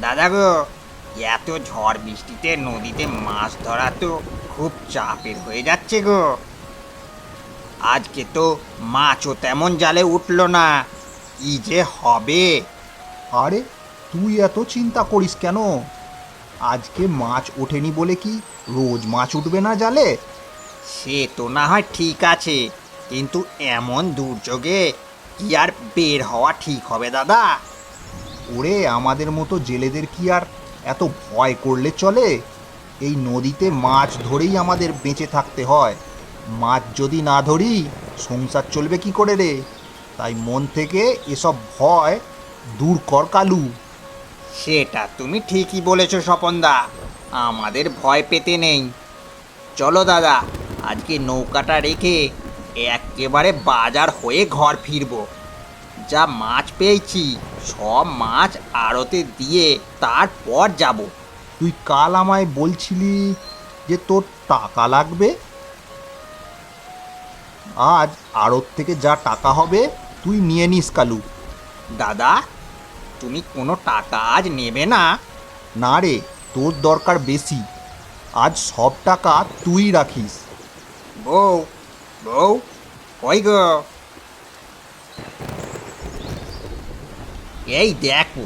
দাদা গো এত ঝড় বৃষ্টিতে নদীতে মাছ ধরা তো খুব চাপের হয়ে যাচ্ছে গো। আজকে তো মাছও তেমন জালে উঠল না কি যে হবে? আরে তুই এত চিন্তা করিস কেন? আজকে মাছ ওঠেনি বলে কি রোজ মাছ উঠবে না জালে? সে তো না হয় ঠিক আছে কিন্তু এমন দুর্যোগে কি আর বের হওয়া ঠিক হবে দাদা? ওরে, আমাদের মতো জেলেদের কি আর এত ভয় করলে চলে? এই নদীতে মাছ ধরেই আমাদের বেঁচে থাকতে হয়। মাছ যদি না ধরি, সংসার চলবে কি করে রে? তাই মন থেকে এসব ভয় দূর কর, কালু। সেটা তুমি ঠিকই বলেছ, স্বপনদা। আমাদের ভয় পেতে নেই। চলো দাদা, আজকে নৌকাটা রেখে একেবারে বাজার হয়ে ঘর ফিরবো। যা মাছ পেয়েছি সব মাছ আড়তে দিয়ে তারপর যাব। তুই কাল আমায় বলছিলি যে তোর টাকা লাগবে? আজ আড়ত থেকে যা টাকা হবে তুই নিয়ে নিস কালু। দাদা তুমি কোনো টাকা আজ নেবে না। না রে তোর দরকার বেশি। আজ সব টাকা তুই রাখিস। বউ বউ কই গো? এই দেখো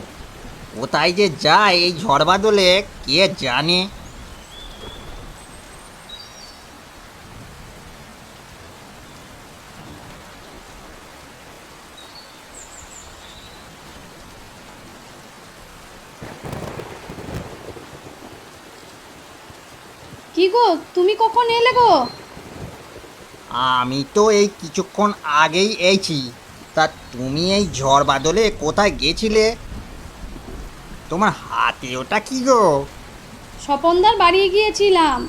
কোথায় যে যায় এই ঝড় বাদলে কে জানে? কি গো তুমি কখন এলে গো? আমি তো এই কিছুক্ষণ আগেই এইছি তা তুমি এই ঝড় বাদলে কোথায় গেছিলে? তোমার হাতে ওটা কি গো? স্বপনদার বাড়ি গিয়েছিলাম।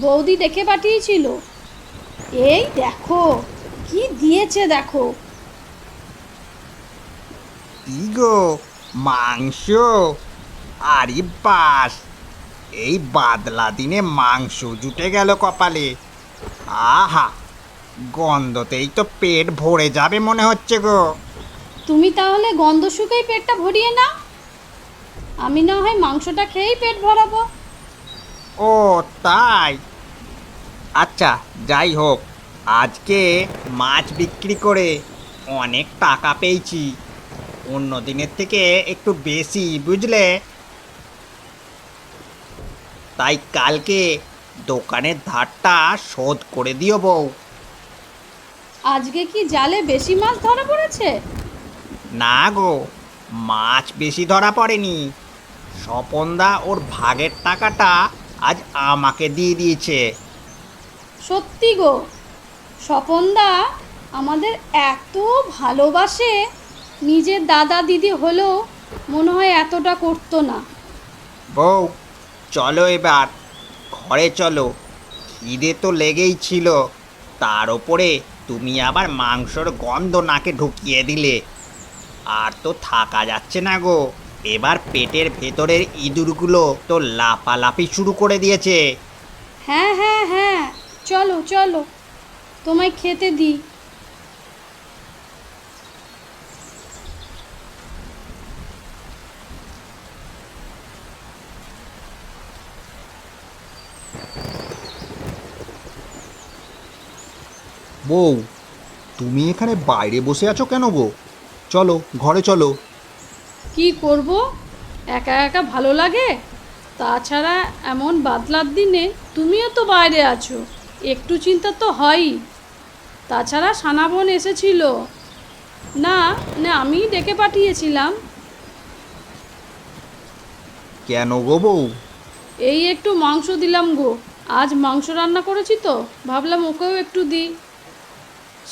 বৌদি ডেকে পাঠিয়েছিল। এই দেখো কি দিয়েছে দেখো। কি গো? মাংস? আরে বাস! এই বাদলা দিনে মাংস জুটে গেল কপালে। আহা! গন্ধতেই তো পেট ভরে যাবে মনে হচ্ছে গো। তুমি তাহলে গন্ধ শুকেই পেটটা ভরিয়ে নাও। আমি না হয় মাংসটা খেয়েই পেট ভরাবো। ও তাই? আচ্ছা যাই হোক আজকে মাছ বিক্রি করে অনেক টাকা পেয়েছি। অন্য দিনের থেকে একটু বেশি বুঝলে? তাই কালকে দোকানের ধারটা শোধ করে দিও বউ। আজকে কি জালে বেশি মাছ ধরা পড়েছে? না গো মাছ বেশি ধরা পড়েনি। স্বপনদা ওর ভাগের টাকাটা আজ আমাকে দিয়ে দিয়েছে। সত্যি গো স্বপনদা আমাদের এত ভালোবাসে নিজের দাদা দিদি হলেও মনে হয় এতটা করতো না। বউ চলো এবার ঘরে চলো। খিদে তো লেগেই ছিল তার ওপরে তুমি আবার মাংসর গন্ধ নাকে ঢুকিয়ে দিলে। আর তো থাকা যাচ্ছে না গো। এবার পেটের ভেতরের ইঁদুরগুলো তো লাফালাফি শুরু করে দিয়েছে। হ্যাঁ হ্যাঁ হ্যাঁ। চলো চলো। তোমায় খেতে দিই। বউ তুমি এখানে বাইরে বসে আছো কেন গো চলো ঘরে চলো। কি করব? একা একা ভালো লাগে? তাছাড়া এমন বাদলার দিনে তুমিও তো বাইরে আছো একটু চিন্তা তো হয়ই। তাছাড়া সানাবন এসেছিল। না না আমি ডেকে পাঠিয়েছিলাম। কেন গো বউ? এই একটু মাংস দিলাম গো। আজ মাংস রান্না করেছি তো ভাবলাম ওকেও একটু দিই।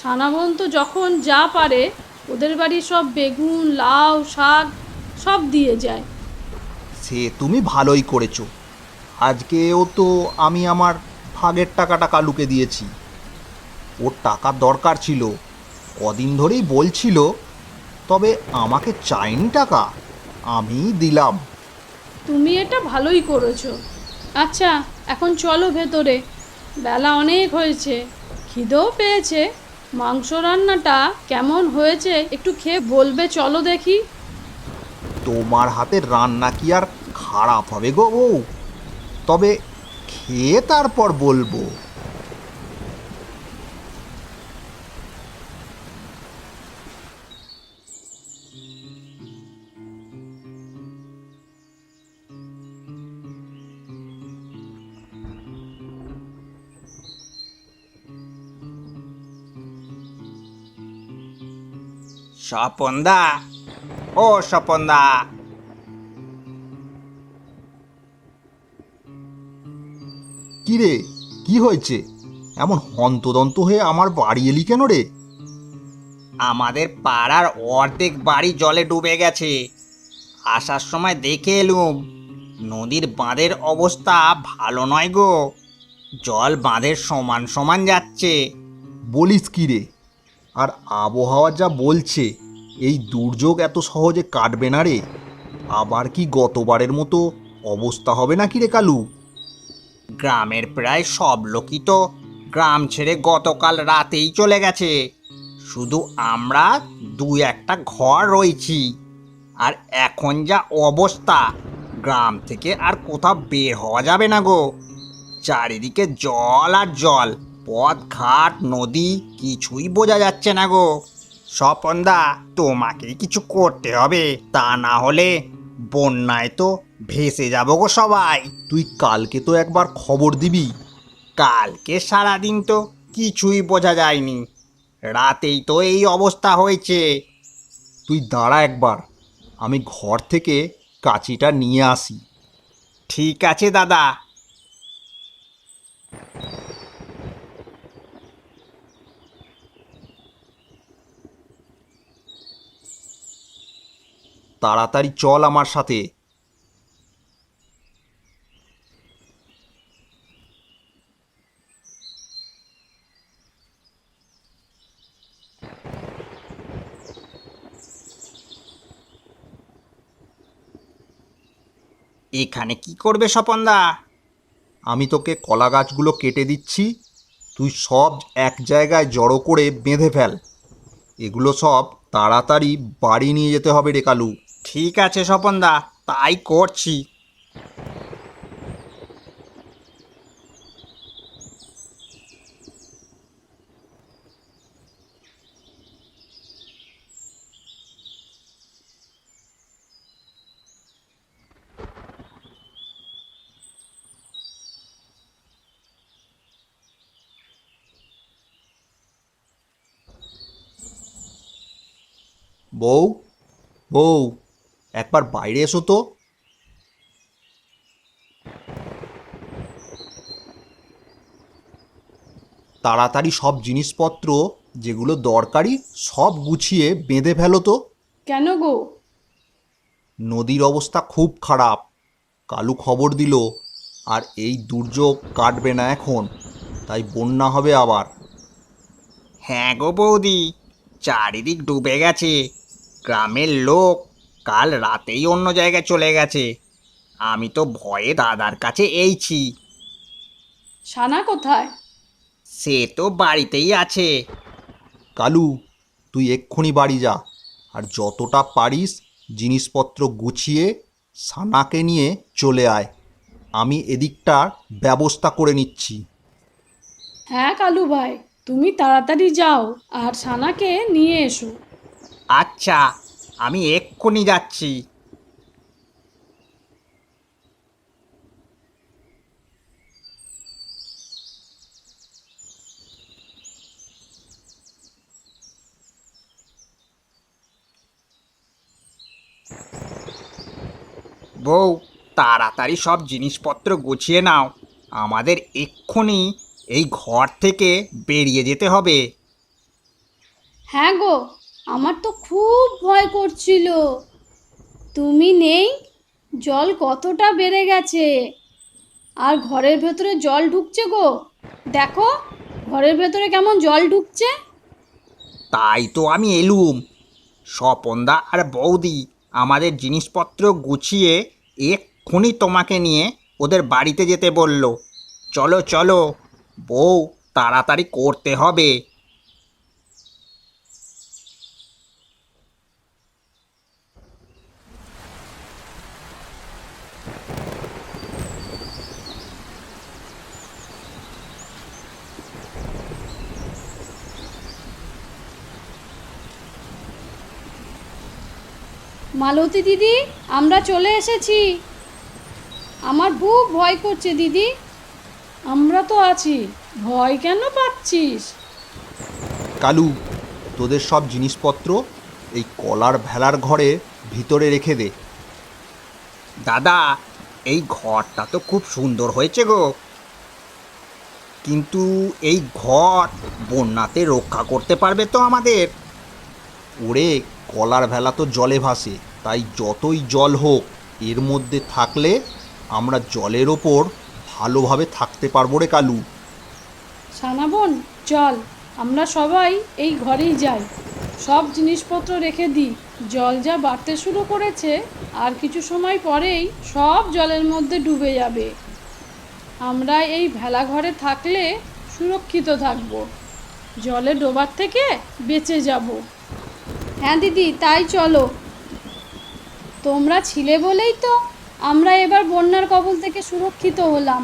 সানাবন তো যখন যা পারে ওদের বাড়ি সব বেগুন লাউ শাক সব দিয়ে যায়। সে তুমি ভালোই করেছ। আজকেও তো আমি আমার ভাগের টাকাটা কালুকে দিয়েছি। ওর টাকার দরকার ছিল। কদিন ধরেই বলছিল তবে আমাকে চাইনি টাকা আমি দিলাম। তুমি এটা ভালোই করেছ। আচ্ছা এখন চলো ভেতরে। বেলা অনেক হয়েছে খিদেও পেয়েছে। মাংস রান্নাটা কেমন হয়েছে একটু খেয়ে বলবে, চলো দেখি। তোমার হাতে রান্না কি আর খারাপ হবে গো তবে খেয়ে তারপর বলব। স্বপনদা ও স্বপনদা। কি রে কি হয়েছে? এমন হন্তদন্ত হয়ে আমার বাড়ি এলি কেন রে? আমাদের পাড়ার অর্ধেক বাড়ি জলে ডুবে গেছে। আসার সময় দেখে এলুম নদীর বাঁধের অবস্থা ভালো নয় গো। জল বাঁধের সমান সমান যাচ্ছে। বলিস কি রে? আর আবহাওয়া যা বলছে, এই দুর্যোগ এত সহজে কাটবে না রে। আবার কি গতবারের মতো অবস্থা হবে না কি রে কালু? গ্রামের প্রায় সব লোকই তো গ্রাম ছেড়ে গতকাল রাতেই চলে গেছে। শুধু আমরা দু একটা ঘর রয়েছি। আর এখন যা অবস্থা, গ্রাম থেকে আর কোথাও বের হওয়া যাবে না গো। চারিদিকে জল আর জল। পথ ঘাট নদী কিছুই বোঝা যাচ্ছে না গো। স্বপনদা তোমাকেই কিছু করতে হবে। তা না হলে বন্যায় তো ভেসে যাব গো সবাই। তুই কালকে তো একবার খবর দিবি। কালকে সারাদিন তো কিছুই বোঝা যায়নি। রাতেই তো এই অবস্থা হয়েছে। তুই দাঁড়া একবার। আমি ঘর থেকে কাঁচিটা নিয়ে আসি। ঠিক আছে দাদা। তাড়াতাড়ি চল আমার সাথে। এখানে কি করবে স্বপনদা? আমি তোকে কলা গাছগুলো কেটে দিচ্ছি তুই সব এক জায়গায় জড়ো করে বেঁধে ফেল। এগুলো সব তাড়াতাড়ি বাড়ি নিয়ে যেতে হবে রে কালু। ঠিক আছে স্বপনদা তাই করছি। বউ বউ। একবার বাইরে এসো তো। তাড়াতাড়ি সব জিনিসপত্র যেগুলো দরকারি সব গুছিয়ে বেঁধে ফেলো তো। কেন গো? নদীর অবস্থা খুব খারাপ। কালু খবর দিল আর এই দুর্যোগ কাটবে না এখন তাই বন্যা হবে আবার। হ্যাঁ গো বৌদি চারিদিক ডুবে গেছে। গ্রামের লোক কাল রাতেই অন্য জায়গায় চলে গেছে। আমি তো ভয়ে দাদার কাছে এইছি। সানা কোথায়? সে তো বাড়িতেই আছে। কালু তুই এক্ষুনি বাড়ি যা আর যতটা পারিস জিনিসপত্র গুছিয়ে সানাকে নিয়ে চলে আয়। আমি এদিকটার ব্যবস্থা করে নিচ্ছি। হ্যাঁ কালু ভাই তুমি তাড়াতাড়ি যাও আর সানাকে নিয়ে এসো। আচ্ছা। আমি এক্ষুনি যাচ্ছি। বউ, তাড়াতাড়ি সব জিনিসপত্র গুছিয়ে নাও। আমাদের এক্ষুনি এই ঘর থেকে বেরিয়ে যেতে হবে। হ্যাঁ গো আমার তো খুব ভয় করছিল। তুমি নেই, জল কতটা বেড়ে গেছে? আর ঘরের ভেতরে জল ঢুকছে গো? দেখো, ঘরের ভেতরে কেমন জল ঢুকছে। তাই তো আমি এলুম। স্বপনদা আর বৌদি আমাদের জিনিসপত্র গুছিয়ে এক্ষুনি তোমাকে নিয়ে ওদের বাড়িতে যেতে বলল। চলো চলো, বউ তাড়াতাড়ি করতে হবে। মালতী দিদি, আমরা চলে এসেছি। আমার খুব ভয় করছে দিদি। আমরা তো আছি। ভয় কেন পাচ্ছিস? কালু, তোদের সব জিনিসপত্র এই কলার ভেলার ঘরে ভিতরে রেখে দে। দাদা, এই ঘরটা তো খুব সুন্দর হয়েছে গো। কিন্তু এই ঘর বন্যাতে রক্ষা করতে পারবে তো আমাদের? ওরে কলার ভেলা তো জলে ভাসে, তাই যতই জল হোক, এর মধ্যে থাকলে আমরা জলের ওপর ভালোভাবে থাকতে পারব রে কালু। সানাবন চল, আমরা সবাই এই ঘরেই যাই। সব জিনিসপত্র রেখে দিই। জল যা বাড়তে শুরু করেছে, আর কিছু সময় পরেই সব জলের মধ্যে ডুবে যাবে। আমরা এই ভেলা ঘরে থাকলে সুরক্ষিত থাকব। জলে ডোবার থেকে বেঁচে যাব। হ্যাঁ দিদি, তাই চলো। তোমরা ছিলে বলেই তো আমরা এবার বন্যার কবল থেকে সুরক্ষিত হলাম।